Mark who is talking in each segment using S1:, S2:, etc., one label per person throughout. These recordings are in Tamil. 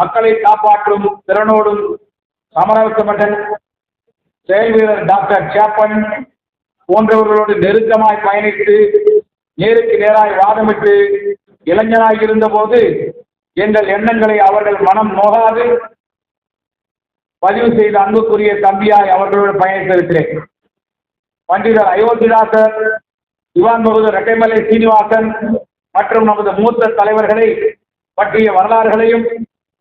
S1: மக்களை காப்பாற்றும் திறனோடும் சமரச மன்னன் செயல் வீரர் டாக்டர் சேப்பன் போன்றவர்களோடு நெருக்கமாய் பயணித்து நேருக்கு நேராய் வாதமிட்டு இளைஞராய் இருந்தபோது எங்கள் எண்ணங்களை அவர்கள் மனம் நோகாது பதிவு செய்த அன்புக்குரிய தம்பியாய் அவர்களோடு பயணித்திருக்கிறேன் பண்டிதர் அயோத்திதாசர் திவான் பகதூர் ரெட்டைமலை சீனிவாசன் மற்றும் நமது மூத்த தலைவர்களை பற்றிய வரலாறுகளையும்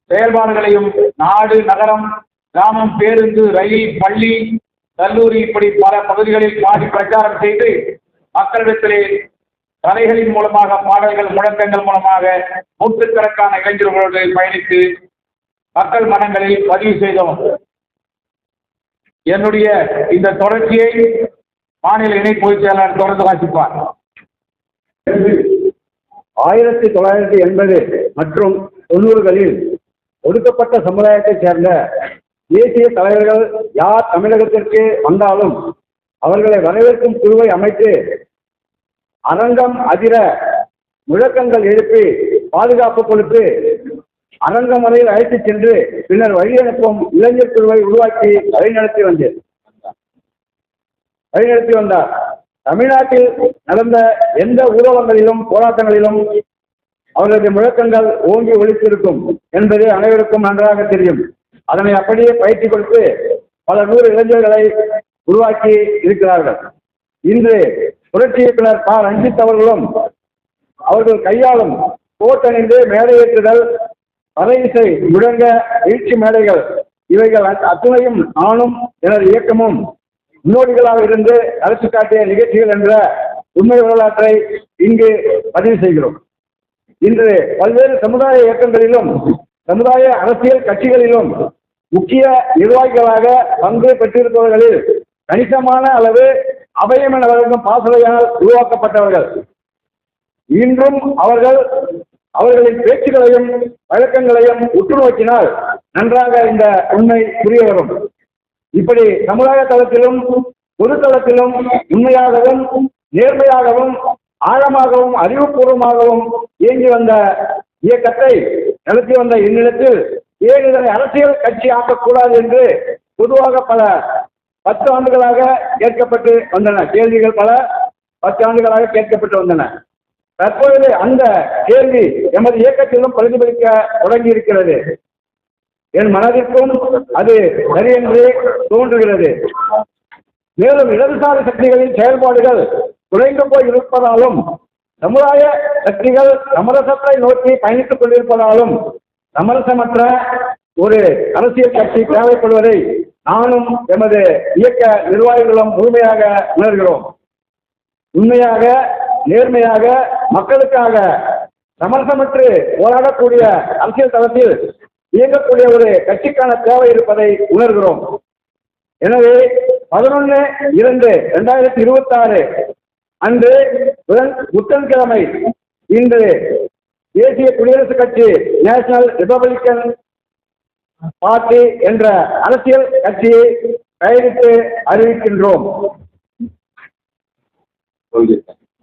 S1: செயல்பாடுகளையும் நாடு நகரம் கிராமம் பேருந்து ரயில் பள்ளி கல்லூரி இப்படி பல பகுதிகளில் பாடி பிரச்சாரம் செய்து மக்களிடத்திலே கலைகளின் மூலமாக பாடல்கள் முழக்கங்கள் மூலமாக நூற்றுக்கணக்கான இளைஞர்களோடு பயணித்து மக்கள் மனங்களில் பதிவு செய்தோம். என்னுடைய இந்த தொடர்ச்சியை மாநில இணை பொதுச் செயலாளர் தொடர்ந்து வாசிப்பார்.
S2: ஆயிரத்தி தொள்ளாயிரத்தி எண்பது மற்றும் தொண்ணூறுகளில் ஒடுக்கப்பட்ட சமுதாயத்தைச் சேர்ந்த தேசிய தலைவர்கள் யார் தமிழகத்திற்கு வந்தாலும் அவர்களை வரவேற்கும் குழுவை அமைத்து அரங்கம் அதிர முழக்கங்கள் எழுப்பி பாதுகாப்பு கொடுத்து அரங்கம் வரையில் அழைத்துச் சென்று பின்னர் வழி அனுப்பும் இளைஞர் குழுவை உருவாக்கி வழிநடத்தி வந்தேன் வழிநடத்தி வந்தார். தமிழ்நாட்டில் நடந்த எந்த ஊர்வலங்களிலும் போராட்டங்களிலும் அவர்களது முழக்கங்கள் ஓங்கி ஒழித்திருக்கும் என்பது அனைவருக்கும் நன்றாக தெரியும். அதனை அப்படியே பயிற்சி கொடுத்து பல நூறு இளைஞர்களை உருவாக்கி இருக்கிறார்கள். இன்று புரட்சி இயக்குனர் ப. ரஞ்சித் அவர்களும் அவர்கள் கையாளும் கோட்டணிந்து மேடையேற்றுதல் பறை இசை முழங்க எழுச்சி மேடைகள் இவைகள் அத்- அத்துணையும் நானும் எனது இயக்கமும் முன்னோடிகளாக இருந்து அரசு காட்டிய நிகழ்ச்சிகள் என்ற உண்மை வரலாற்றை இங்கு பதிவு செய்கிறோம். இன்று பல்வேறு சமுதாய இயக்கங்களிலும் சமுதாய அரசியல் கட்சிகளிலும் முக்கிய நிர்வாகிகளாக பங்கு பெற்றிருப்பவர்களில் கணிசமான அளவு அபயம் என வழங்கும் பாசறையால் உருவாக்கப்பட்டவர்கள். இன்றும் அவர்கள் அவர்களின் பேச்சுகளையும் வழக்கங்களையும் உற்று நோக்கினால் நன்றாக இந்த உண்மை புரிய வரும். இப்படி சமுதாய தளத்திலும் பொது தளத்திலும் உண்மையாகவும் நேர்மையாகவும் ஆழமாகவும் அறிவுபூர்வமாகவும் இயங்கி வந்த இயக்கத்தை நடத்தி வந்த இந்நிலத்தில் ஏன் இதனை அரசியல் கட்சி ஆக்கக்கூடாது என்று பொதுவாக பல பத்து ஆண்டுகளாக கேட்கப்பட்டு வந்தன. கேள்விகள் பல பத்து ஆண்டுகளாக கேட்கப்பட்டு வந்தன. தற்பொழுது அந்த கேள்வி எமது இயக்கத்திலும் பிரதிபலிக்க தொடங்கி இருக்கிறது என் மனதிற்கும் அது சரி என்று தோன்றுகிறது. மேலும் இடதுசாரி சக்திகளின் செயல்பாடுகள் குறைந்து போய் இருப்பதாலும் சமுதாய சக்திகள் சமரசத்தை நோக்கி பயணித்துக் கொண்டிருப்பதாலும் சமரசமற்ற ஒரு அரசியல் கட்சி தேவைப்படுவதை நானும் எமது இயக்க நிர்வாகிகளும் முழுமையாக உணர்கிறோம். உண்மையாக நேர்மையாக மக்களுக்காக சமரசமற்று போராடக்கூடிய அரசியல் தளத்தில் இயங்கக்கூடிய ஒரு கட்சிக்கான தேவை இருப்பதை உணர்கிறோம். எனவே பதினொன்று இரண்டு ரெண்டாயிரத்தி இருபத்தி ஆறு அன்று புதன் புதன்கிழமை இன்று தேசிய குடியரசுக் கட்சி நேஷனல் ரிபப்ளிக்கன் பார்ட்டி என்ற அரசியல் கட்சியை பெயரிட்டு அறிவிக்கின்றோம்.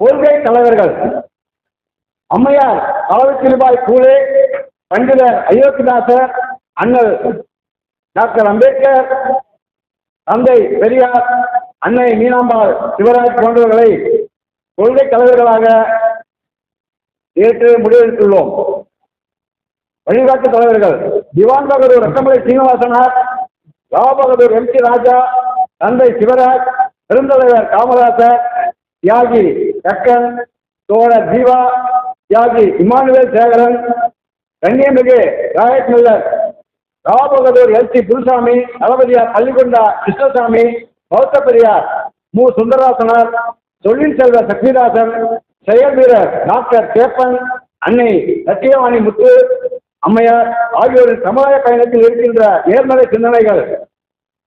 S2: கொள்கை தலைவர்கள் அம்மையார் அளவுக்கிருபாய் பூலே பண்டிதர் அயோத்திதாசர் அண்ணல் டாக்டர் அம்பேத்கர் தந்தை பெரியார் அன்னை மீனாம்பாள் சிவராஜ் போன்றவர்களை கொள்கை தலைவர்களாக நேற்று முடிவெடுத்துள்ளோம். வழிகாட்டு தலைவர்கள் திவான் பகதூர் ரத்தமலை சீனிவாசனார் ராவ் பகதூர் எம் சி ராஜா தந்தை சிவராஜ் பெருந்தலைவர் காமராசர் தியாகி கக்கன் தோழர் ஜீவா தியாகி இமானுவேல் சேகரன் கண்ணியமிகு ராயத் மில்லர் ராவ் பகதூர் எல் சி குருசாமி தளபதியார் பள்ளிகொண்டா கிருஷ்ணசாமி பௌத்த பெரியார் மு. சுந்தரராசனார் தொழில் செல்வ சக்திதாசன் செயல் வீரர் டாக்டர் கேப்பன் அன்னை சத்தியவாணி முத்து அம்மையார் ஆகியோரின் சமுதாய பயணத்தில் இருக்கின்ற நேர்மறை சிந்தனைகள்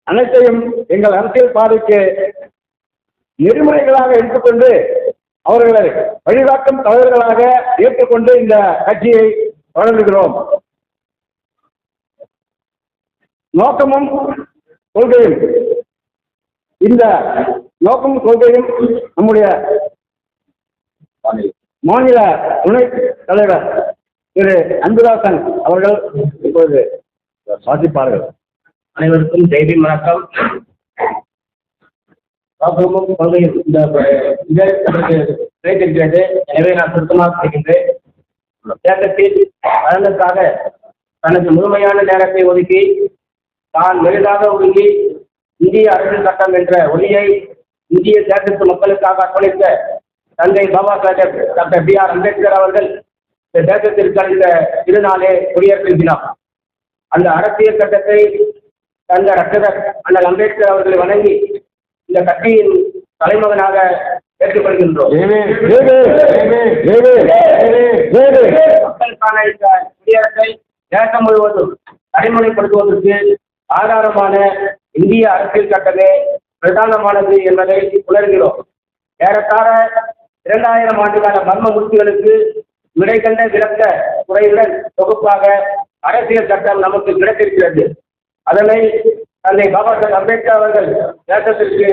S2: அனைத்தையும் எங்கள் அரசியல் பாதைக்கு நெறிமுறைகளாக எடுத்துக்கொண்டு அவர்களை வழிகாட்டும் தலைவர்களாக ஏற்றுக்கொண்டு இந்த கட்சியை வழங்குகிறோம். நோக்கமும் கொள்கையும் இந்த நோக்கமும் கொள்கையும் நம்முடைய மாநில துணை தலைவர் திரு அன்புதாசன் அவர்கள் இப்பொழுது வாசிப்பார்கள்.
S3: அனைவருக்கும் ஜெய்தி வணக்கம். நோக்கமும் கொள்கையும் இந்த கிடைத்திருக்கிறது எனவே நான் சுத்தமாக செய்கின்றேன் தேட்டத்தில் நலனுக்காக தனது முழுமையான நேரத்தை ஒதுக்கி தான் மெரிதாக ஒதுங்கி இந்திய அரசியல் சட்டம் என்ற ஒளியை இந்திய தேசத்து மக்களுக்காக அர்ப்பணித்த தந்தை Baba Saheb doctor B R Ambedkar அவர்கள் இந்த தேசத்திற்கு அளித்த திருநாளே குடியரசு தினம் அந்த அரசியல் சட்டத்தை தந்த ரத்தகர் அண்ணல் அம்பேத்கர் அவர்களை வணங்கி இந்த கட்சியின் தலைமகனாக ஏற்றுக்கொள்கின்றோம்! மக்களுக்கான இந்த குடியரசை தேசம் முழுவதும் நடைமுறைப்படுத்துவதற்கு ஆதாரமான இந்திய அரசியல் சட்டமே பிரதானமானது என்பதை உணர்கிறோம். ஏறத்தாழ இரண்டாயிரம் ஆண்டுகால மர்ம முற்றுகளுக்கு விடை கண்ட விளக்க துறையுடன் தொகுப்பாக அரசியல் சட்டம் நமக்கு கிடைத்திருக்கிறது. அதனை தந்தை பாபா சாஹேப் அம்பேத்கர் அவர்கள் தேசத்திற்கு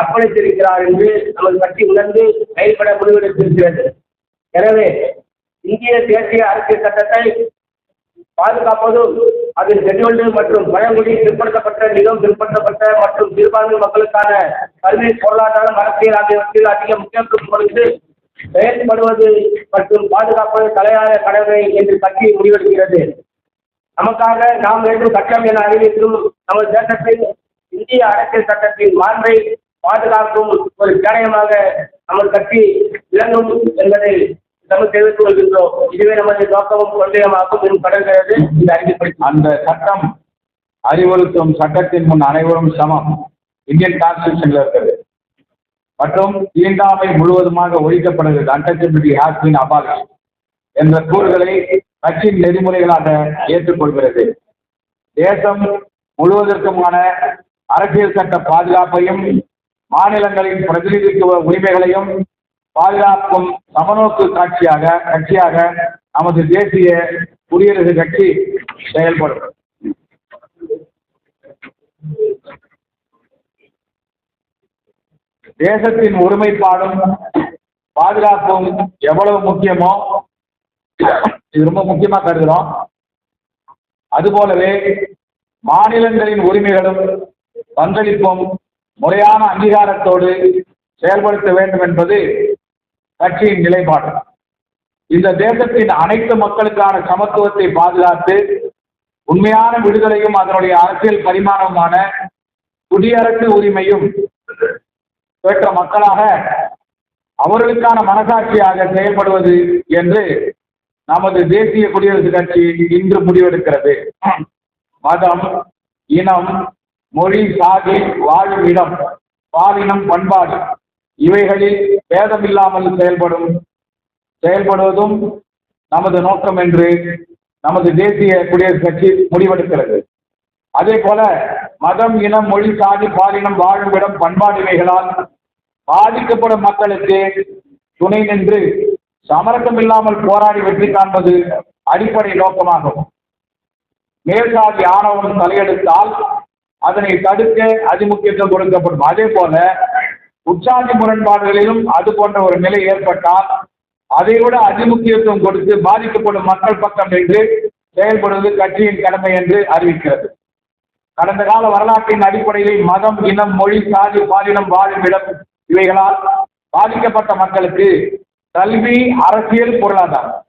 S3: அர்ப்பணித்திருக்கிறார் என்று நமது கட்சி உணர்ந்து செயல்பட முடிவெடுத்திருக்கிறது. எனவே இந்திய தேசிய அரசியல் சட்டத்தை பாதுகாப்பதும் அதில் ஷெட்யூல்டு மற்றும் பழங்குடி பிற்படுத்தப்பட்ட மிகவும் பிற்படுத்தப்பட்ட மற்றும் சிறுபான்மை மக்களுக்கான கல்வி பொருளாதாரம் அரசியல் ஆகியவற்றில் அதிக முக்கியத்துவம் கொடுத்து செயல்படுவது மற்றும் பாதுகாப்பது தலையாய கடமை என்று கட்சி முடிவெடுக்கிறது. நமக்காக நாம் வேண்டும் சட்டம் என அறிவித்தும் நமது தேசத்தின் இந்திய அரசியல் சட்டத்தின் மாண்பை பாதுகாக்கும் ஒரு கேடயமாக நமது கட்சி விளங்கும் என்பதை நம்ம தெரிவித்துக் கொள்கின்றோம். இதுவே நமது நோக்கமும் கொள்கையமாகும் என்று கடற்கிறது இந்த அறிவிப்பை
S1: அந்த சட்டம் அறிவுறுத்தும் சட்டத்தின் முன் அனைவரும் சமம். இந்தியன் கான்ஸ்டியூஷன்ல இருக்கிறது மற்றும் தீண்டாமை முழுவதுமாக ஒழிக்கப்படுகிறது. அன்டச்சபிலிட்டி ஹாஸ் பின் அபாலிஷ் என்ற கூறுகளை கட்சியின் நெறிமுறைகளாக ஏற்றுக்கொள்கிறது. தேசம் முழுவதற்குமான அரசியல் சட்ட பாதுகாப்பையும் மாநிலங்களின் பிரதிநிதித்துவ உரிமைகளையும் பாதுகாக்கும் சமநோக்கு காட்சியாக கட்சியாக நமது தேசிய குடியரசு கட்சி செயல்படும். தேசத்தின் ஒருமைப்பாடும் பாதுகாப்பும் எவ்வளவு முக்கியமோ இது ரொம்ப முக்கியமா கருதுறோம். அதுபோலவே மாநிலங்களின் உரிமைகளும் பங்களிப்பும் முறையான அங்கீகாரத்தோடு செயல்படுத்த வேண்டும் என்பது கட்சியின் நிலைப்பாடு. இந்த தேசத்தின் அனைத்து மக்களுக்கான சமத்துவத்தை பாதுகாத்து உண்மையான விடுதலையும் அதனுடைய அரசியல் பரிமாணமான குடியரசு உரிமையும் பெற்ற மக்களாக அவர்களுக்கான மனசாட்சியாக செயல்படுவது என்று நமது தேசிய குடியரசு கட்சி இன்று முடிவெடுக்கிறது. மதம் இனம் மொழி சாதி வாழும் இடம் பாலினம் பண்பாடு இவைகளில் பேதமில்லாமல் செயல்படும் செயல்படுவதும் நமது நோக்கம் என்று நமது தேசிய குடியரசுக் கட்சி முடிவெடுக்கிறது. அதே போல மதம் இனம் மொழி சாதி பாலினம் வாழும் இடம் பண்பாடு இவைகளால் பாதிக்கப்படும் மக்களுக்கு துணை நின்று சமரசம் இல்லாமல் போராடி வெற்றி காண்பது அடிப்படை நோக்கமாகும். மேல்சாதி ஆணவம் தலையெடுத்தால் அதனை தடுக்க அதிமுக்கியத்துவம் கொடுக்கப்படும். அதே போல உற்சாதி முரண்பாடுகளிலும் அது போன்ற ஒரு நிலை ஏற்பட்டால் அதை விட அதிமுக்கியத்துவம் கொடுத்து பாதிக்கப்படும் மக்கள் பக்கம் என்று செயல்படுவது கட்சியின் கடமை என்று அறிவிக்கிறது. கடந்த கால வரலாற்றின் அடிப்படையில் மதம் இனம் மொழி சாதி பாலினம் வாழும் இடம் இவைகளால் பாதிக்கப்பட்ட மக்களுக்கு கல்வி அரசியல் பொருளாதாரம்.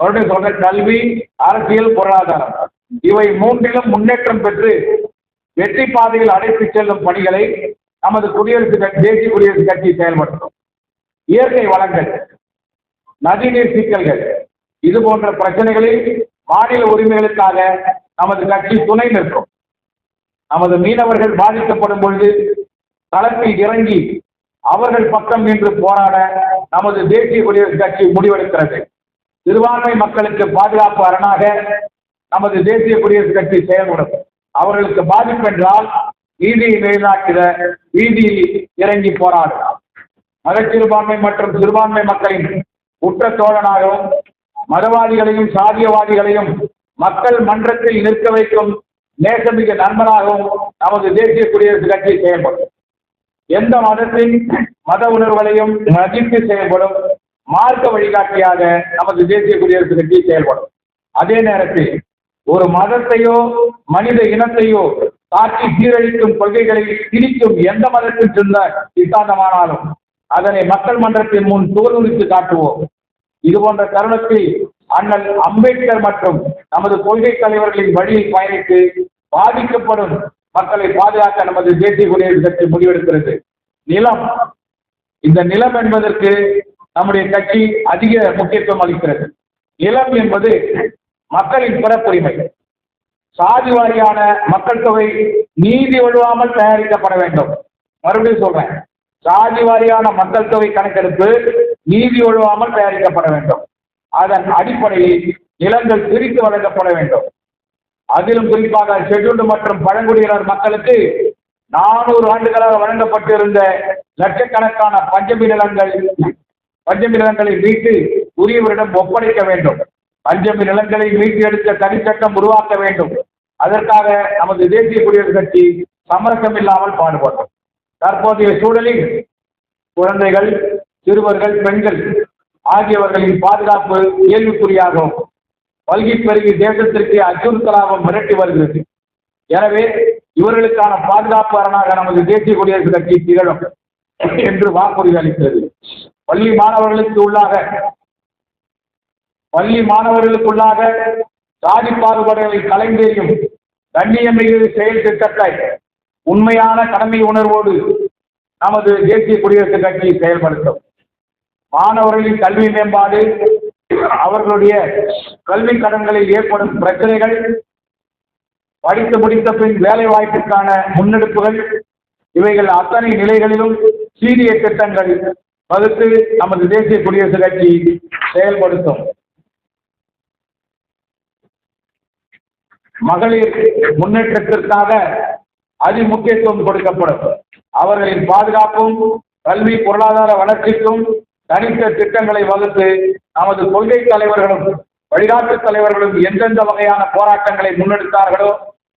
S1: மறுபடியும் சொல்ற கல்வி அரசியல் பொருளாதாரம். இவை மூன்றிலும் முன்னேற்றம் பெற்று வெற்றி பாதையில் அழைத்து செல்லும் பணிகளை நமது குடியரசு கட்சி தேசிய குடியரசு கட்சி செயல்படுத்தும். இயற்கை வளங்கள் நதிநீர் சிக்கல்கள் இது போன்ற பிரச்சனைகளில் மாநில உரிமைகளுக்காக நமது கட்சி துணை நிற்கும். நமது மீனவர்கள் பாதிக்கப்படும் பொழுது களத்தில் இறங்கி அவர்கள் பக்கம் நின்று போராட நமது தேசிய குடியரசு கட்சி முடிவெடுக்கிறது. சிறுபான்மை மக்களுக்கு பாதுகாப்பு அரணாக நமது தேசிய குடியரசு கட்சி செயல்படும். அவர்களுக்கு பாதிப்பு என்றால் நீதியை நிலைநாட்டிட வீதியில் இறங்கி போராடுகிறார். மதச்சிறுபான்மை மற்றும் சிறுபான்மை மக்களின் உற்ற தோழனாகவும் மதவாதிகளையும் சாதியவாதிகளையும் மக்கள் மன்றத்தில் நிற்க வைக்கும் நேசமிக்க நண்பனாகவும் நமது தேசிய குடியரசு கட்சி செயல்படும். எந்த மதத்தின் மத உணர்வுகளையும் மதித்து செயல்படும் மார்க்க வழிகாட்டியாக நமது தேசிய குடியரசு கட்சி செயல்படும். அதே நேரத்தில் ஒரு மதத்தையோ மனித இனத்தையோ காட்டி சீரழிக்கும் கொள்கைகளை திணிக்கும் எந்த மதத்தில் சென்ற சித்தாந்தமானாலும் அதனை மக்கள் மன்றத்தின் முன் தோலுரித்து காட்டுவோம். இது போன்ற தருணத்தில் அண்ணல் அம்பேத்கர் மற்றும் நமது கொள்கை தலைவர்களின் வழியில் பயணித்து பாதிக்கப்படும் மக்களை பாதுகாக்க நமது தேசிய குடியரசு கட்சி முடிவெடுக்கிறது. நிலம் இந்த நிலம் என்பதற்கு நம்முடைய கட்சி அதிக முக்கியத்துவம் அளிக்கிறது. நிலம் என்பது மக்களின் பிறப்புரிமை. சாதி வாரியான மக்கள் தொகை நீதி வழுவாமல் தயாரிக்கப்பட வேண்டும். மறுபடியும் சொல்றேன். சாதி வாரியான மக்கள் தொகை கணக்கெடுப்பு நீதி வழுவாமல் தயாரிக்கப்பட வேண்டும். அதன் அடிப்படையில் நிலங்கள் பிரித்து வழங்கப்பட வேண்டும். அதிலும் குறிப்பாக ஷெட்யூல்டு மற்றும் பழங்குடியினர் மக்களுக்கு நானூறு ஆண்டுகளாக வழங்கப்பட்டிருந்த லட்சக்கணக்கான பஞ்சமி நிலங்கள் பஞ்சமி நிலங்களை மீட்டு உரியவரிடம் ஒப்படைக்க வேண்டும். பஞ்சமி நிலங்களை மீட்டு எடுக்க தனிச்சட்டம் உருவாக்க வேண்டும். அதற்காக நமது தேசிய குடியரசு கட்சி சமரசம் இல்லாமல் பாடுபடும் தற்போதைய சூழலில் குழந்தைகள் சிறுவர்கள் பெண்கள் ஆகியவர்களின் பாதுகாப்பு கேள்விக்குறியாகவும் பல்கி பெருகி தேசத்திற்கு அச்சுறுத்தலாகவும் மிரட்டி வருகிறது. எனவே இவர்களுக்கான பாதுகாப்பு அரணாக நமது தேசிய குடியரசு கட்சி திகழும் என்று வாக்குறுதி அளிக்கிறது. பள்ளி மாணவர்களுக்கு உள்ளாக பள்ளி மாணவர்களுக்குள்ளாக சாதி பாகுபாடுகளை கலைந்தெறியும் கண்ணியமிகு செயல் திட்டத்தை உண்மையான கடமை உணர்வோடு நமது தேசிய குடியரசு கட்சி செயல்படுத்தும். மாணவர்களின் கல்வி மேம்பாடு அவர்களுடைய கல்வி கடன்களில் ஏற்படும் பிரச்சனைகள் படித்து முடித்த பின் வேலை வாய்ப்பிற்கான முன்னெடுப்புகள் இவைகள் அத்தனை நிலைகளிலும் சீரிய திட்டங்கள் வகுத்து நமது தேசிய குடியரசு கட்சி செயல்படுத்தும். மகளிர் முன்னேற்றத்திற்காக அதி முக்கியத்துவம் கொடுக்கப்படும். அவர்களின் பாதுகாப்பும் கல்வி பொருளாதார வளர்ச்சிக்கும் தனித்த திட்டங்களை வகுத்து நமது கொள்கை தலைவர்களும் வழிகாட்டு தலைவர்களும் எந்தெந்த வகையான போராட்டங்களை முன்னெடுத்தார்களோ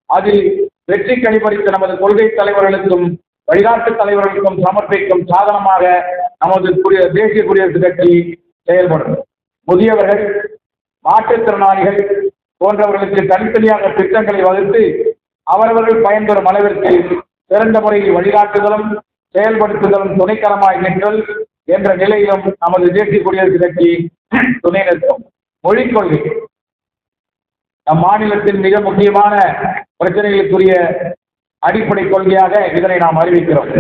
S1: அதில் வெற்றி கணிபடித்த நமது கொள்கை தலைவர்களுக்கும் வழிகாட்டு தலைவர்களுக்கும் சமர்ப்பிக்கும் சாதனமாக நமது குடிய தேசிய குடியரசு கட்சி செயல்படும். முதியவர்கள் மாற்றுத்திறனாளிகள் போன்றவர்களுக்கு தனித்தனியாக திட்டங்களை வகுத்து அவரவர்கள் பயன்பெறும் அளவிற்கு சிறந்த முறையில் வழிகாட்டுதலும் செயல்படுத்துதலும் துணைக்கரமாய் நின்றல் என்ற நிலையிலும் நமது தேசிய குடியரசு கட்சி துணை நிற்கும். மொழிக் கொள்கை நம் மாநிலத்தின் மிக முக்கியமான பிரச்சனைகளுக்குரிய அடிப்படை கொள்கையாக இதனை நாம் அறிவிக்கிறோம்.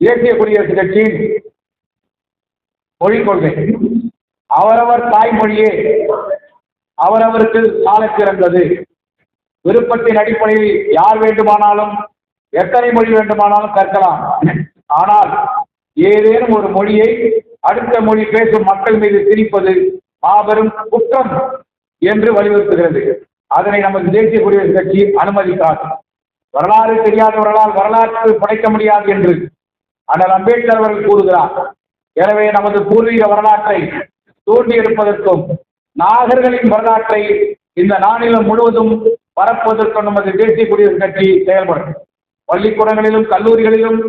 S1: தேசிய குடியரசு கட்சியின் மொழிக் கொள்கை அவரவர் தாய்மொழியே அவரவருக்கு சாலச் சிறந்தது விருப்பத்தின் அடிப்படையில் யார் வேண்டுமானாலும் எத்தனை மொழி வேண்டுமானாலும் கற்கலாம். ஆனால் ஏதேனும் ஒரு மொழியை அடுத்த மொழி பேசும் மக்கள் மீது திணிப்பது மாபெரும் குற்றம் என்று வலியுறுத்துகிறது. அதனை நமது தேசிய குடியரசுக் கட்சி அனுமதித்தார் வரலாறு தெரியாதவர்களால் வரலாற்று படைக்க முடியாது என்று அண்ணல் அம்பேத்கர் அவர்கள் கூறுகிறார். எனவே நமது பூர்வீக வரலாற்றை தூண்டி எடுப்பதற்கும் நாகர்களின் வரலாற்றை இந்த நாளிலும் முழுவதும் பரப்புவதற்கும் நமது தேசிய குடியரசு கட்சி செயல்படும். பள்ளிக்கூடங்களிலும் கல்லூரிகளிலும்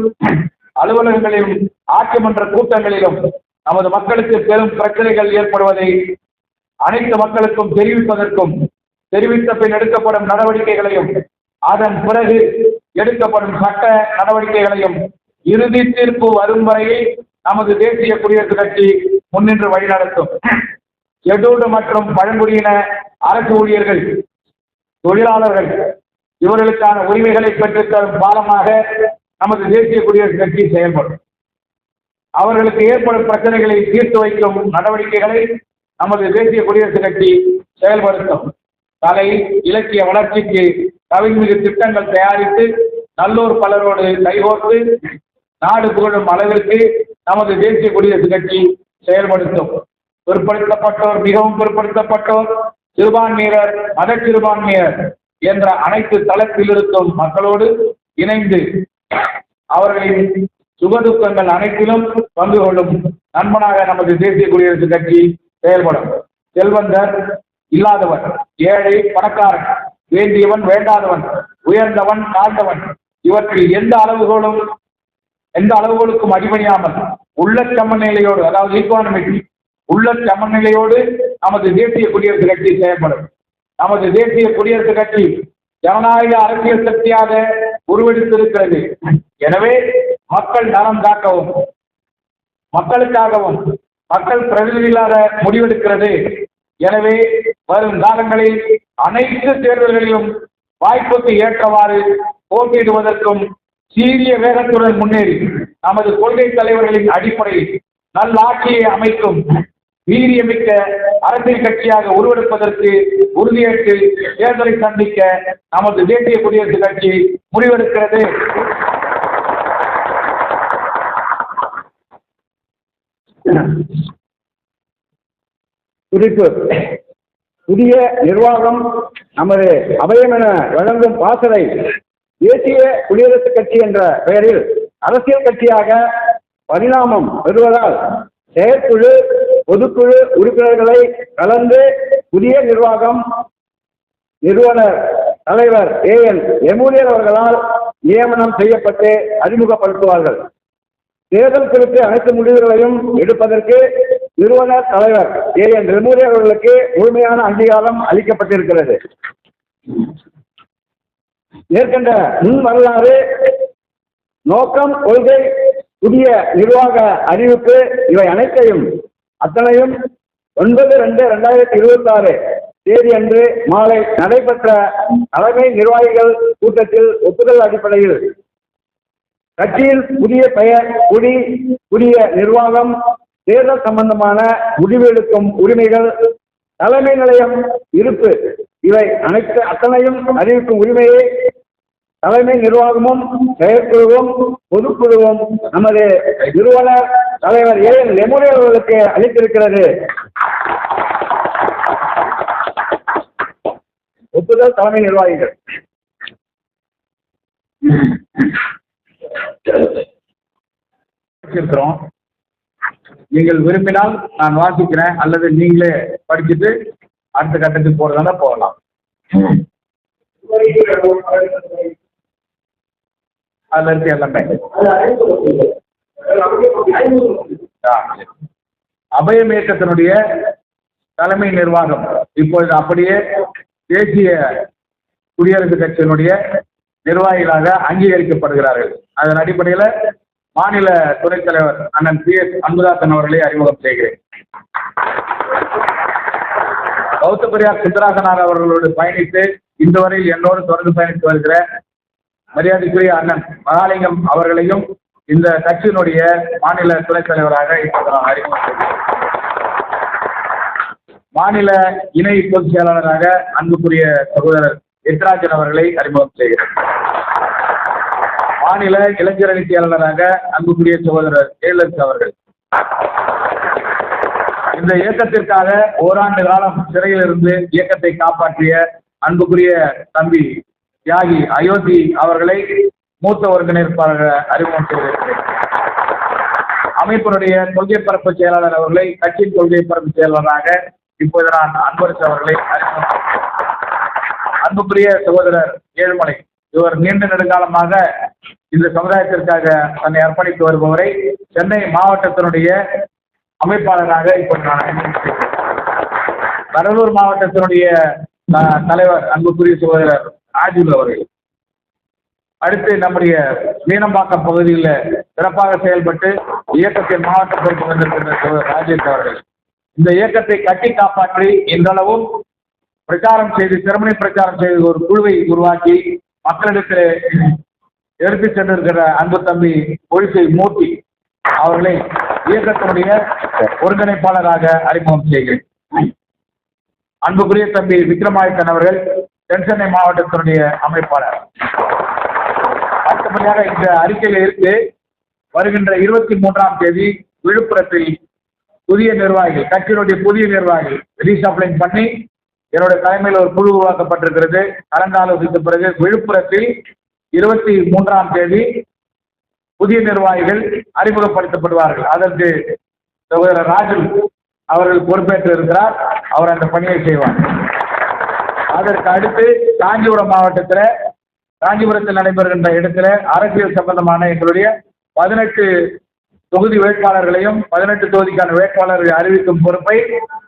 S1: அலுவலகங்களிலும் ஆட்சி மன்ற கூட்டங்களிலும் நமது மக்களுக்கு பெரும் பிரச்சனைகள் ஏற்படுவதை அனைத்து மக்களுக்கும் தெரிவிப்பதற்கும் தெரிவித்த பின் எடுக்கப்படும் நடவடிக்கைகளையும் அதன் பிறகு எடுக்கப்படும் சட்ட நடவடிக்கைகளையும் இறுதி தீர்ப்பு வரும் வரையில் நமது தேசிய குடியரசு கட்சி முன்னின்று வழிநடத்தும் எடோடு மற்றும் பழங்குடியின அரசு ஊழியர்கள் தொழிலாளர்கள் இவர்களுக்கான உரிமைகளை பெற்றுத்தரும் பாலமாக நமது தேசிய குடியரசு கட்சி செயல்படும். அவர்களுக்கு ஏற்படும் பிரச்சனைகளை தீர்த்து வைக்கும் நடவடிக்கைகளை நமது தேசிய குடியரசு கட்சி செயல்படுத்தும். கலை இலக்கிய வளர்ச்சிக்கு கவிமிகு திட்டங்கள் தயாரித்து நல்லோர் பலரோடு கைகோர்த்து நாடு புகழும் அளவிற்கு நமது தேசிய குடியரசு கட்சி செயல்படுத்தும். பிற்படுத்தப்பட்டோர் மிகவும் பிற்படுத்தப்பட்டோர் சிறுபான்மையினர் மத சிறுபான்மையினர் என்ற அனைத்து தளத்தில் இருக்கும் மக்களோடு இணைந்து அவர்களின் சுகதுக்கங்கள் அனைத்திலும் பங்கு கொள்ளும் நண்பனாக நமது தேசிய குடியரசு கட்சி செயல்படும். செல்வந்தர் இல்லாதவன் ஏழை பணக்காரன் வேண்டியவன் வேண்டாதவன் உயர்ந்தவன் தாழ்ந்தவன் இவற்றில் எந்த அளவுகளும் எந்த அளவுகளுக்கும் அடிபணியாமல் உள்ள சமநிலையோடு அதாவது ஈக்குவானமிட்டி உள்ள சமநிலையோடு நமது தேசிய குடியரசுக் கட்சி செயல்படும். நமது தேசிய குடியரசுக் கட்சி ஜனநாயக அரசியல் சக்தியாக உருவெடுத்திருக்கிறது. எனவே மக்கள் நலம் காக்கவும் மக்களுக்காகவும் மக்கள் பிரதிநிதிகளாக முடிவெடுக்கிறது. எனவே வரும் காலங்களில் அனைத்து தேர்தல்களிலும் வாய்ப்புக்கு ஏற்றவாறு போட்டியிடுவதற்கும் சீரிய வேகத்துடன் முன்னேறி நமது கொள்கை தலைவர்களின் அடிப்படையில் நல்லாட்சியை அமைக்கும் வீரியமிக்க அரசியல் கட்சியாக உருவெடுப்பதற்கு உறுதியேற்று தேர்தலை சந்திக்க நமது தேசிய குடியரசுக் கட்சி முடிவெடுக்கிறது.
S2: குறிப்பு. புதிய நிர்வாகம் நமது அபயம் என வழங்கும் பாசலை தேசிய குடியரசுக் கட்சி என்ற பெயரில் அரசியல் கட்சியாக பரிணாமம் பெறுவதால் செயற்குழு பொதுக்குழு உறுப்பினர்களை கலந்து புதிய நிர்வாகம் நிறுவனர் தலைவர் ஏ என் எமூலியர் அவர்களால் நியமனம் செய்யப்பட்டு அறிமுகப்படுத்துவார்கள். தேர்தல் குறித்து அனைத்து முடிவுகளையும் எடுப்பதற்கு நிறுவனர் தலைவர் ஏ என் எமூலியர் அவர்களுக்கு முழுமையான அங்கீகாரம் அளிக்கப்பட்டிருக்கிறது. மேற்கண்ட முன் வரலாறு நோக்கம் கொள்கை புதிய நிர்வாக அறிவிப்பு இவை அனைத்தையும் அத்தனையும் ஒன்பது ரெண்டு ரெண்டாயிரத்தி இருபத்தி ஆறு தேதி அன்று மாலை நடைபெற்ற தலைமை நிர்வாகிகள் கூட்டத்தில் ஒப்புதல் அடிப்படையில் கட்சியில் புதிய பெயர் குடி புதிய நிர்வாகம் தேர்தல் சம்பந்தமான முடிவெடுக்கும் உரிமைகள் தலைமை நிலையம் இருப்பு இவை அனைத்து அத்தனையும் அறிவிக்கும் உரிமையை தலைமை நிர்வாகமும் செயற்குழுவும் பொதுக்குழுவும் நமது நிறுவனர் தலைவர் ஏ என் லெமுரி அவர்களுக்கு அளித்திருக்கிறது. ஒப்புதல் தலைமை நிர்வாகிகள்.
S1: இருக்கிறோம் நீங்கள் விரும்பினால் நான் வாசிக்கிறேன் அல்லது நீங்களே படிச்சுட்டு அடுத்த கட்டத்துக்கு போறதால போகலாம். அதுல இருக்கு எல்லாமே ஆ, சரி. அபயம் இயக்கத்தினுடைய தலைமை நிர்வாகம் இப்பொழுது அப்படியே தேசிய குடியரசுக் கட்சியினுடைய நிர்வாகிகளாக அங்கீகரிக்கப்படுகிறார்கள். அதன் அடிப்படையில் மாநில துணைத் தலைவர் அண்ணன் பி எஸ் அன்புதாசன் அவர்களை அறிமுகம் செய்கிறேன். பௌத்த பெரியார் சுந்தராசனார் அவர்களோடு பயணித்து இன்று வரையில் என்னோடு தொடர்ந்து பயணித்து வருகிற மரியாதைக்குரிய அண்ணன் மகாலிங்கம் அவர்களையும் இந்த கட்சியினுடைய மாநில துணைத் தலைவராக இப்போது நான் அறிமுகம் செய்கிறேன் மாநில இணை பொதுச் செயலாளராக அன்புக்குரிய சகோதரர் எத்ராஜன் அவர்களை அறிமுகம் செய்கிறேன். மாநில இளைஞரணி செயலாளராக அன்புக்குரிய சகோதரர் ஜெயலலிதா அவர்கள். இந்த இயக்கத்திற்காக ஓராண்டு காலம் சிறையில் இருந்து இயக்கத்தை காப்பாற்றிய அன்புக்குரிய தம்பி தியாகி அயோத்தி அவர்களை மூத்த ஒருங்கிணைப்பாளராக அறிமுகம் செய்திருக்கிறேன் அமைப்பினுடைய கொள்கை பரப்பு செயலாளர் அவர்களை கட்சியின் கொள்கை பரப்பு செயலாளராக இப்போது நான் அன்பரசு அவர்களை அறிமுகம் அன்புக்குரிய சகோதரர் ஏழுமலை இவர் நீண்ட நெடுங்காலமாக இந்த சமுதாயத்திற்காக தன்னை அர்ப்பணித்து வருபவரை சென்னை மாவட்டத்தினுடைய அமைப்பாளராக இப்போது நான் அறிமுகம் செய்கிறேன். கடலூர் மாவட்டத்தினுடைய தலைவர் அன்புக்குரிய சகோதரர் ஆஜில் அவர்கள். அடுத்து நம்முடைய மீனம்பாக்கம் பகுதியில் சிறப்பாக செயல்பட்டு இயக்கத்தின் மாவட்ட பொறுப்பு வந்திருக்கின்ற ராஜேஷ் அவர்கள். இந்த இயக்கத்தை கட்டி காப்பாற்றி இன்றளவும் பிரச்சாரம் செய்து திறமணி பிரச்சாரம் செய்து ஒரு குழுவை உருவாக்கி மக்களிடத்தில் எடுத்து சென்றிருக்கிற அன்பு தம்பி பொழிசை மூர்த்தி அவர்களை இயக்கத்தினுடைய ஒருங்கிணைப்பாளராக அறிமுகம் செய்கிறேன். அன்புக்குரிய தம்பி விக்ரமாதித்தன் அவர்கள் தென்சென்னை மாவட்டத்தினுடைய அமைப்பாளர். அடுத்தபடியாக இந்த அறிக்கையில் இருந்து வருகின்ற இருபத்தி மூன்றாம் தேதி விழுப்புரத்தில் புதிய நிர்வாகிகள் கட்சியினுடைய புதிய நிர்வாகிகள் ரீசாப்ளிங் பண்ணி என்னுடைய தலைமையில் ஒரு குழு உருவாக்கப்பட்டிருக்கிறது. கலந்தாலோசித்த பிறகு விழுப்புரத்தில் இருபத்தி மூன்றாம் தேதி புதிய நிர்வாகிகள் அறிமுகப்படுத்தப்படுவார்கள். அதற்கு சகோதரர் ராஜுல் அவர்கள் பொறுப்பேற்று இருக்கிறார் அவர் அந்த பணியை செய்வார். அதற்கு அடுத்து காஞ்சிபுரம் மாவட்டத்தில் காஞ்சிபுரத்தில் நடைபெறுகின்ற இடத்துல அரசியல் சம்பந்தமான எங்களுடைய பதினெட்டு தொகுதி வேட்பாளர்களையும் பதினெட்டு தொகுதிக்கான வேட்பாளர்களை அறிவிக்கும் பொறுப்பை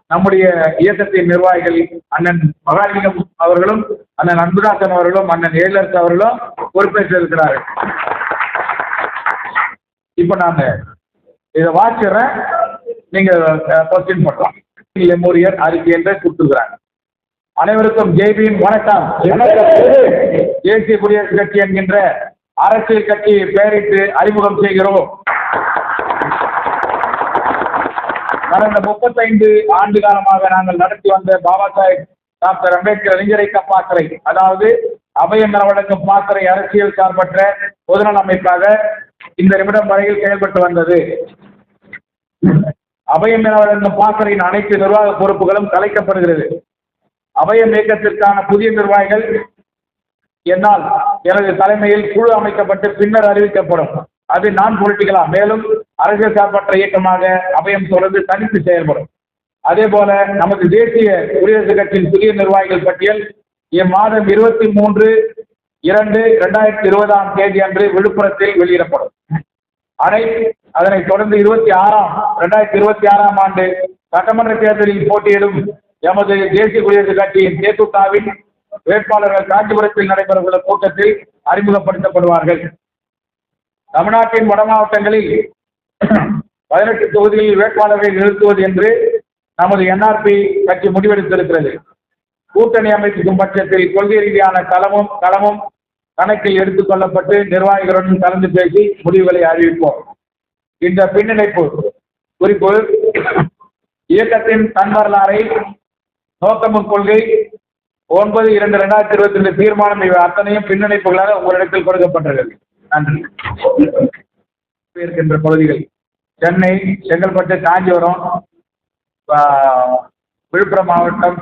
S1: நம்முடைய இயக்கத்தின் நிர்வாகிகள் அண்ணன் மகாலிங்கம் அவர்களும் அண்ணன் அன்புதாசன் அவர்களும் அண்ணன் ஏழரசு அவர்களும் பொறுப்பேற்றிருக்கிறார்கள். இப்போ நான் இதை வாசிடுறேன் நீங்கள் கொஸ்டின் பண்ணலாம் லெமோரியர் அறிக்கை என்று கொடுத்துருக்குறாங்க அனைவருக்கும் ஜெய்பீம் வணக்கம். தேசிய குடியரசு கட்சி என்கின்ற அரசியல் கட்சியை பெயரிட்டு அறிமுகம் செய்கிறோம். கடந்த முப்பத்தைந்து ஆண்டு காலமாக நாங்கள் நடத்தி வந்த பாபா சாஹேப் டாக்டர் அம்பேத்கர் அறிஞரை பாசறை அதாவது அபயம் நலவழங்கும் பாசறை அரசியல் சார்பற்ற பொதுநல அமைப்பாக இந்த நிமிடம் வரையில் செயல்பட்டு வந்தது. அபயம் நலவழங்கும் பாசறையின் அனைத்து நிர்வாக பொறுப்புகளும் கலைக்கப்படுகிறது. அபயம் இயக்கத்திற்கான புதிய நிர்வாகிகள் என்னால் எனது தலைமையில் குழு அமைக்கப்பட்டு பின்னர் அறிவிக்கப்படும். அது நான் பொலிட்டிக்கலா மேலும் அரசியல் சார்பற்ற இயக்கமாக அபயம் தொடர்ந்து தனித்து செயல்படும். அதே போல நமது தேசிய குடியரசுக் கட்சியின் புதிய நிர்வாகிகள் பட்டியல் இம்மாதம் இருபத்தி மூன்று இரண்டு இரண்டாயிரத்தி இருபதாம் தேதி அன்று விழுப்புரத்தில் வெளியிடப்படும். அனை அதனைத் தொடர்ந்து இருபத்தி ஆறாம் இரண்டாயிரத்தி இருபத்தி ஆறாம் ஆண்டு சட்டமன்ற தேர்தலில் போட்டியிடும் எமது தேசிய குடியரசுக் கட்சியின் தேமுகவின் வேட்பாளர்கள் காஞ்சிபுரத்தில் நடைபெறவுள்ள கூட்டத்தில் அறிமுகப்படுத்தப்படுவார்கள். தமிழ்நாட்டின் வட மாவட்டங்களில் பதினெட்டு தொகுதிகளில் வேட்பாளர்களை நிறுத்துவது என்று நமது என்ஆர்பி கட்சி முடிவெடுத்திருக்கிறது. கூட்டணி அமைக்கும் பட்சத்தில் கொள்கை ரீதியான களமும் களமும் கணக்கில் எடுத்துக் கொள்ளப்பட்டு நிர்வாகிகளுடன் கலந்து பேசி முடிவுகளை அறிவிப்போம். இந்த பின்னிணைப்பு குறிப்பு இயக்கத்தின் தன் வரலாறை நோக்கமும் கொள்கை ஒன்பது இரண்டு ரெண்டாயிரத்தி இருபத்தி ரெண்டு தீர்மானம் இவை அத்தனையும் பின்னிணைப்புகளாக உங்களிடத்தில் கொடுக்கப்பட்டுள்ளது நன்றி. இருக்கின்ற பகுதிகள். சென்னை செங்கல்பட்டு காஞ்சிபுரம் விழுப்புரம் மாவட்டம்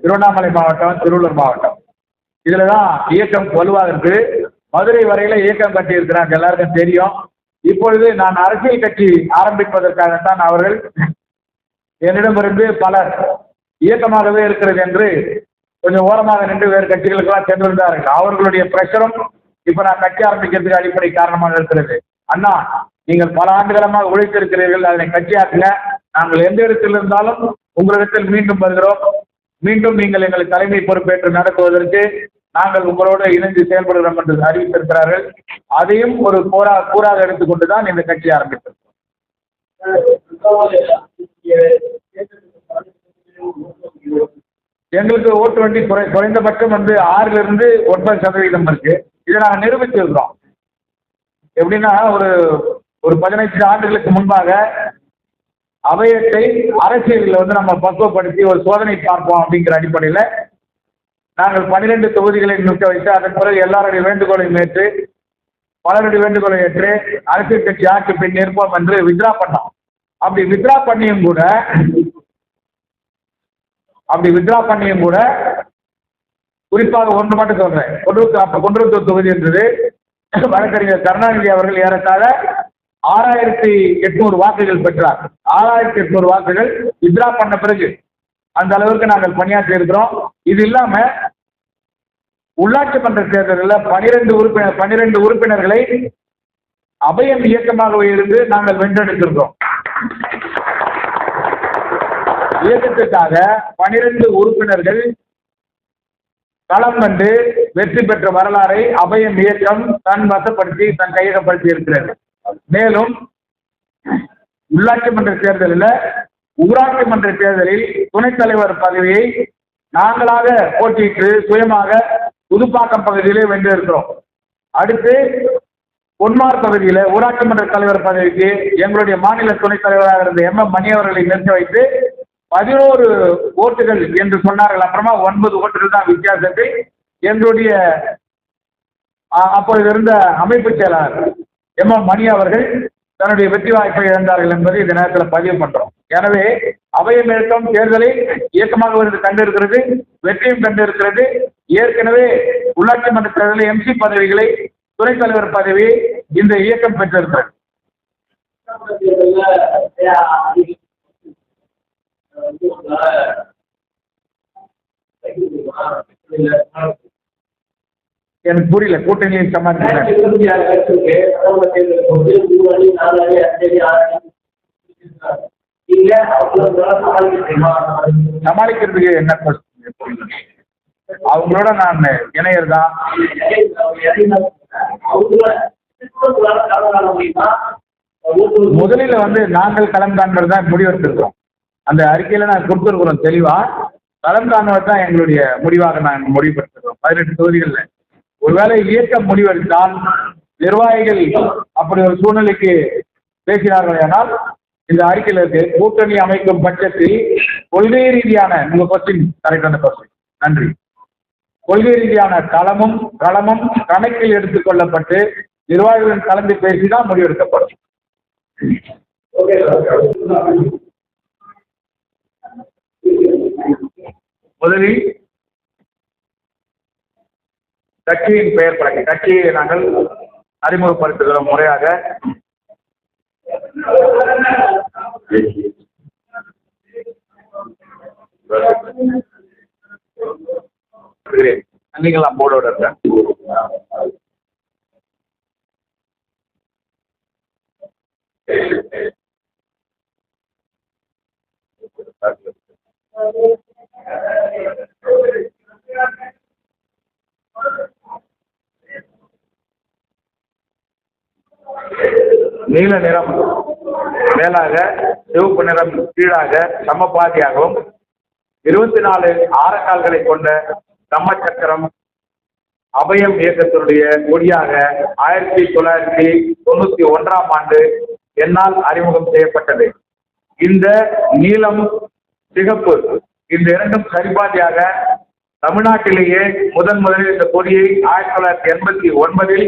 S1: திருவண்ணாமலை மாவட்டம் திருவள்ளூர் மாவட்டம். இதுல தான் இயக்கம் வலுவாக இருக்கு. மதுரை வரையில இயக்கம் கட்டி இருக்கிறாங்க எல்லாருக்கும் தெரியும். இப்பொழுது நான் அரசியல் கட்சி ஆரம்பிப்பதற்காகத்தான் அவர்கள் என்னிடமிருந்து பலர் இயக்கமாகவே இருக்கிறது என்று கொஞ்சம் ஓரமாக நின்று வேறு கட்சிகளுக்கெல்லாம் சென்றிருந்தார்கள் அவர்களுடைய பிரஷரும் இப்ப நான் கட்சி ஆரம்பிக்கிறதுக்கு அடிப்படை காரணமாக இருக்கிறது. அண்ணா நீங்கள் பல ஆண்டுகளமாக உழைத்திருக்கிறீர்கள். அதனை கட்சியாக்குங்க. நாங்கள் எந்த இடத்தில் இருந்தாலும் உங்களிடத்தில் மீண்டும் வருகிறோம். மீண்டும் நீங்கள் எங்களை தலைமை பொறுப்பேற்று நடத்துவதற்கு நாங்கள் உங்களோடு இணைந்து செயல்படுகிறோம் என்று அறிவித்திருக்கிறார்கள். அதையும் ஒரு கூறா கூறாக எடுத்துக்கொண்டு தான் இந்த கட்சி ஆரம்பித்திருக்கிறோம் எங்களுக்கு ஓட்டு வண்டி குறை குறைந்தபட்சம் வந்து ஆறிலிருந்து ஒன்பது சதவீதம் இருக்கு. இதை நாங்கள் நிரூபித்திருக்கிறோம் எப்படின்னா ஒரு ஒரு பதினைந்து ஆண்டுகளுக்கு முன்பாக அவயத்தை அரசியலில் வந்து நம்ம பக்குவப்படுத்தி ஒரு சோதனை பார்ப்போம் அப்படிங்கிற அடிப்படையில் நாங்கள் பன்னிரெண்டு தொகுதிகளை நிற்க வைத்து அதன் பிறகு எல்லாருடைய வேண்டுகோளையும் ஏற்று பலருடைய வேண்டுகோளை ஏற்று அரசியல் கட்சி ஆட்சி பின் நிற்போம் என்று வித்ரா பண்ணோம். அப்படி வித்ரா பண்ணியும் கூட அப்படி வித்ரா பண்ணியும் கூட குறிப்பாக ஒன்று மட்டும் சொல்றேன். கொன்றூர் அப்ப கொன்றூர் தொகுதி என்றது வழக்கறிஞர் கருணாநிதி அவர்கள் ஏறத்தாழ ஆறாயிரத்தி எட்நூறு வாக்குகள் பெற்றார். ஆறாயிரத்தி எட்நூறு வாக்குகள் வித்ரா பண்ண பிறகு அந்த அளவுக்கு நாங்கள் பணியாற்றி இருக்கிறோம். இது இல்லாம உள்ளாட்சி மன்ற தேர்தலில் பனிரெண்டு உறுப்பினர் பனிரெண்டு உறுப்பினர்களை அபயம் இயக்கமாக இருந்து நாங்கள் வென்றெடுத்திருக்கிறோம். இயக்கத்திற்காக பனிரெண்டு உறுப்பினர்கள் களம் கண்டு வெற்றி பெற்ற வரலாறை அபயம் இயக்கம் தன் வசப்படுத்தி தன் கையகப்படுத்தி இருக்கிறது. மேலும் உள்ளாட்சி மன்ற தேர்தலில் ஊராட்சி மன்ற தேர்தலில் துணைத் தலைவர் பதவியை நாங்களாக போட்டியிட்டு சுயமாக புதுப்பாக்கம் பகுதியிலே வென்றிருக்கிறோம். அடுத்து பொன்மார் பகுதியில் ஊராட்சி மன்ற தலைவர் பதவிக்கு எங்களுடைய மாநில துணைத் தலைவராக இருந்த எம் எம் மணி அவர்களை நிறுத்தி வைத்து பதினோரு ஓட்டுகள் என்று சொன்னார்கள். அப்புறமா ஒன்பது ஓட்டுகள் தான் வித்தியாசத்தில் எங்களுடைய அப்போது அப்பொழுது இருந்த அமைப்பு செயலாளர் எம். எம். மணி அவர்கள் தன்னுடைய வெற்றி வாய்ப்பை இழந்தார்கள் என்பதை இந்த நேரத்தில் பதிவு பண்றோம். எனவே அவையம் இயக்கம் தேர்தலை இயக்கமாக வருவது கண்டிருக்கிறது வெற்றியும் கண்டிருக்கிறது. ஏற்கனவே உள்ளாட்சி மன்ற தேர்தலில் எம்சி பதவிகளை துணைத் தலைவர் பதவி இந்த இயக்கம் பெற்றிருக்கிறது. எனக்கு புரியல கூட்டணியை
S3: சமாளிக்க
S1: சமாளிக்கிறதுக்கு என்ன அவங்களோட நான் இணையர் தான். முதலில் வந்து நாங்கள் களம் தான் முடிவெடுத்திருக்கிறோம். அந்த அறிக்கையில நான் கொடுத்துருக்குறோம் தெளிவா. களம் காண்பது தான் எங்களுடைய முடிவாக நாங்கள் முடிவுபடுத்துகிறோம் பதினெட்டு தொகுதிகளில். ஒருவேளை இயக்கம் முடிவெடுத்தால் நிர்வாகிகள் அப்படி ஒரு சூழ்நிலைக்கு பேசினார்கள் ஆனால் இந்த அறிக்கையில் இருக்கு. கூட்டணி அமைக்கும் பட்சத்தில் கொள்கை ரீதியான உங்க கொஸ்டின் கரெக்டான கொஸ்டின் நன்றி. கொள்கை ரீதியான களமும் களமும் கணக்கில் எடுத்துக் கொள்ளப்பட்டு நிர்வாகிகளுடன் கலந்து பேசிதான் முடிவெடுக்கப்படும். முதலில் கட்சியின் பெயர் பலகை. கட்சியை நாங்கள் அறிமுகப்படுத்துகிற முறையாக. நீங்களா போர்டோட இருக்க நீல நிறம் மேலாக சிவப்பு நிறம் கீழாக சமபாதியாகவும் இருபத்தி நாலு ஆரக்கால்களை கொண்ட தம்ம சக்கரம் அபயம் இயக்கத்தினுடைய கொடியாக ஆயிரத்தி தொள்ளாயிரத்தி தொண்ணூத்தி ஒன்றாம் ஆண்டு என்னால் அறிமுகம் செய்யப்பட்டது. இந்த நீலம் சிகப்பு. இந்த இரண்டும் சரிபாதியாக தமிழ்நாட்டிலேயே முதன் முதலில் இந்த கொடியை ஆயிரத்தி தொள்ளாயிரத்தி எண்பத்தி ஒன்பதில்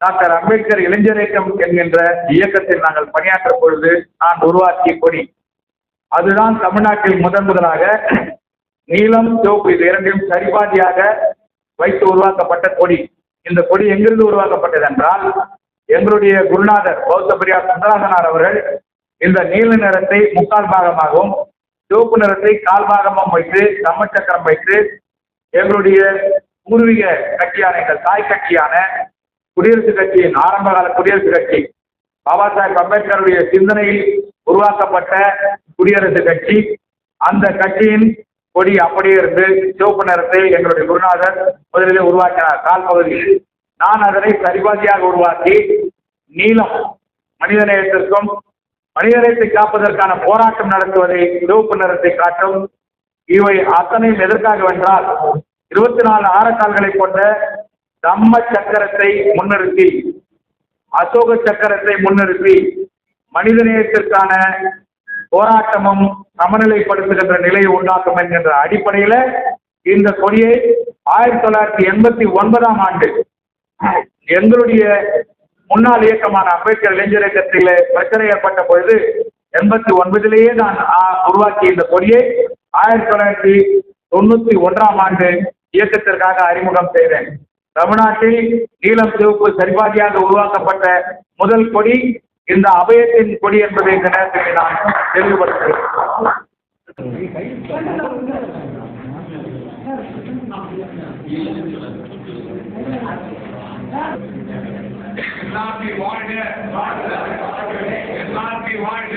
S1: டாக்டர் அம்பேத்கர் இளைஞர் இயக்கம் என்கின்ற இயக்கத்தில் நாங்கள் பணியாற்ற பொழுது நான் உருவாக்கிய கொடி. அதுதான் தமிழ்நாட்டில் முதன் முதலாக நீலம் சிவப்பு இது இரண்டையும் சரிபாதியாக வைத்து உருவாக்கப்பட்ட கொடி. இந்த கொடி எங்கிருந்து உருவாக்கப்பட்டது என்றால் எங்களுடைய குருநாதர் பௌத்த பிரியார் சுந்தராசனார் அவர்கள் இந்த நீல நிறத்தை முக்கால் பாகமாகவும் சிவப்பு நிறத்தை கால்பாகமம் வைத்து தம்மச்சக்கரம் வைத்து எங்களுடைய பூர்வீக கட்சியான எங்கள் தாய் கட்சியான குடியரசுக் கட்சியின் ஆரம்ப கால குடியரசுக் கட்சி பாபா சாஹேப் அம்பேத்கருடைய சிந்தனையில் உருவாக்கப்பட்ட குடியரசுக் கட்சி அந்த கட்சியின் கொடி அப்படியே இருந்து சிவப்பு நிறத்தை எங்களுடைய குருநாதர் முதலிலே உருவாக்கினார் கால் பகுதியில் நான் அதனை சரிபாதியாக உருவாக்கி நீளம் மனிதநேயத்திற்கும் மனிதரத்தை காப்பதற்கான போராட்டம் நடத்துவதை சிவப்பு நிறத்தை காட்டும். இவை அத்தனையும் எதற்காக வென்றால் இருபத்தி நாலு ஆரக்கால்களை கொண்ட தம்ம சக்கரத்தை முன்னிறுத்தி அசோக சக்கரத்தை முன்னிறுத்தி மனிதநேயத்திற்கான போராட்டமும் சமநிலைப்படுத்துகின்ற நிலையை உண்டாக்கும் என்கின்ற அடிப்படையில இந்த கொடியை ஆயிரத்தி தொள்ளாயிரத்தி எண்பத்தி ஒன்பதாம் ஆண்டு எங்களுடைய முன்னாள் இயக்கமான அம்பேத்கர் இளைஞர் இயக்கத்தில் பிரச்சனை ஏற்பட்ட பொழுது எண்பத்தி ஒன்பதிலேயே நான் உருவாக்கிய இந்த கொடியை ஆயிரத்தி தொள்ளாயிரத்தி தொண்ணூத்தி ஒன்றாம் ஆண்டு இயக்கத்திற்காக அறிமுகம் செய்தேன். தமிழ்நாட்டில் நீலம் சிவப்பு சரிபாதியாக உருவாக்கப்பட்ட முதல் கொடி இந்த அபயத்தின் கொடி என்பதை இந்த நேரத்தில் நான் தெளிவுபடுத்துகிறேன்.
S4: எல்லாத்தையும் வாழ்க வாழ்க வாழ்க வாழ்க